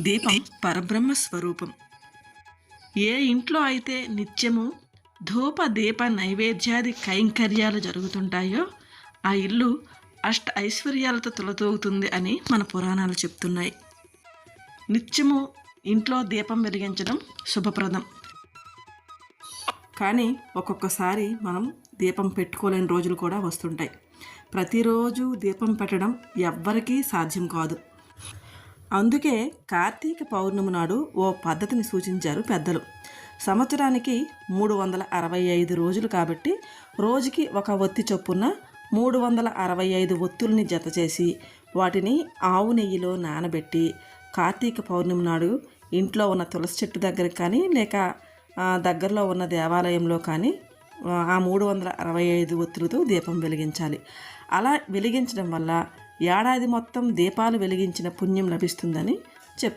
దీపం పరబ్రహ్మ స్వరూపం. ఏ ఇంట్లో అయితే నిత్యము ధూప దీప నైవేద్యాది కైంకర్యాలు జరుగుతుంటాయో ఆ ఇల్లు అష్ట ఐశ్వర్యాలతో తులతూగుతుంది అని మన పురాణాలు చెప్తున్నాయి. నిత్యము ఇంట్లో దీపం వెలిగించడం శుభప్రదం. కానీ ఒక్కొక్కసారి మనం దీపం పెట్టుకోలేని రోజులు కూడా వస్తుంటాయి. ప్రతిరోజు దీపం పెట్టడం ఎవ్వరికీ సాధ్యం కాదు. అందుకే కార్తీక పౌర్ణమి నాడు ఓ పద్ధతిని సూచించారు పెద్దలు. సంవత్సరానికి మూడు వందల అరవై ఐదు రోజులు కాబట్టి రోజుకి ఒక ఒత్తి చొప్పున మూడు వందల అరవై ఐదు ఒత్తుల్ని జతచేసి వాటిని ఆవు నెయ్యిలో నానబెట్టి కార్తీక పౌర్ణమి నాడు ఇంట్లో ఉన్న తులసి చెట్టు దగ్గర కానీ లేక దగ్గరలో ఉన్న దేవాలయంలో కానీ ఆ మూడు వందల అరవై ఐదు ఒత్తులతో దీపం వెలిగించాలి. అలా వెలిగించడం వల్ల ఏడాది మొత్తం దీపాలు వెలిగించిన పుణ్యం లభిస్తుందని చెప్తారు